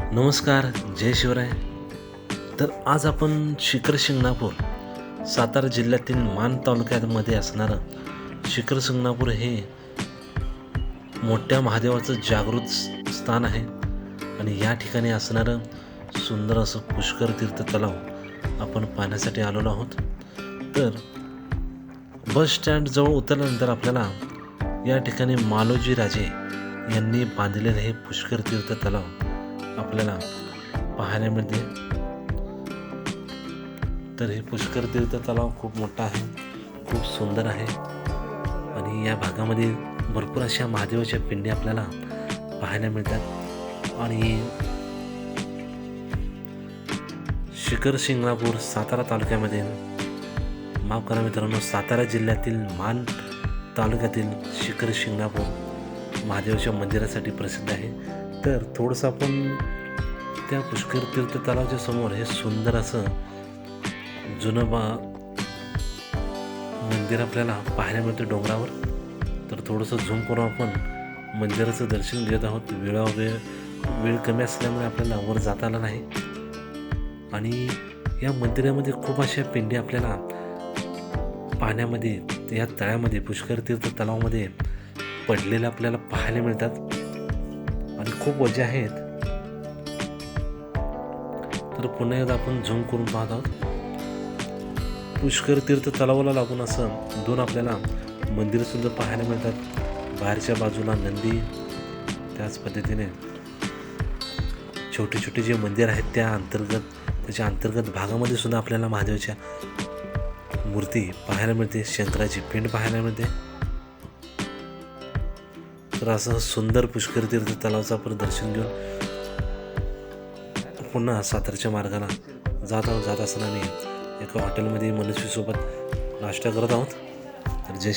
नमस्कार जय शिवराय. तर आज आपण शिखर शिंगणापूर सातारा जिल्ह्यातील मान तालुक्यामध्ये असणारं शिखर शिंगणापूर हे मोठ्या महादेवाचं जागृत स्थान आहे. आणि या ठिकाणी असणारं सुंदर असं पुष्कर तीर्थ तलाव आपण पाहण्यासाठी आलेलो आहोत. तर बस स्टँडजवळ उतरल्यानंतर आपल्याला या ठिकाणी मालोजी राजे यांनी बांधलेलं हे पुष्कर तीर्थ तलाव आपल्याला पाहायला मिळते तर हे पुष्कर तीर्थ तलाव खूप मोठा आहे खूप सुंदर आहे. आणि या भागामध्ये भरपूर अशा महादेवाच्या पिंडी आपल्याला पाहायला मिळतात. आणि शिखर शिंगणापूर सातारा तालुक्यामध्ये माफ करा मित्रांनो सातारा जिल्ह्यातील मान तालुक्यातील शिखर शिंगणापूर महादेवाच्या मंदिरासाठी प्रसिद्ध आहे. तर थोडंसं आपण त्या पुष्कर तीर्थ तलावाच्या समोर हे सुंदर असं जुनं बा मंदिर आपल्याला पाहायला मिळतं डोंगरावर. तर थोडंसं झूम करून आपण मंदिराचं दर्शन घेत आहोत. वेळा वेळ वेळ कमी असल्यामुळे आपल्याला वर जाता आला नाही. आणि या मंदिरामध्ये खूप अशा पिंडी आपल्याला पाण्यामध्ये या तळ्यामध्ये पुष्कर तीर्थ तलावामध्ये पडलेल्या आपल्याला पाहायला मिळतात. आणि खूप वजा आहेत. तर पुन्हा एकदा आपण झूम करून पाहत आहोत. पुष्कर तीर्थ तलावाला लागून असं दोन आपल्याला मंदिर सुद्धा पाहायला मिळतात. बाहेरच्या बाजूला नंदी त्याच पद्धतीने छोटे छोटे जे मंदिर आहेत त्या अंतर्गत त्याच्या अंतर्गत भागामध्ये सुद्धा आपल्याला महादेवाच्या मूर्ती पाहायला मिळते शंकराची पिंड पाहायला मिळते. तर असं सुंदर पुष्कर तीर्थ तलावचा आपण दर्शन घेऊन पुन्हा सातारच्या मार्गाला जात आहोत. जात असताना मी एका हॉटेलमध्ये मनुष्यसोबत नाश्ता करत आहोत. तर जय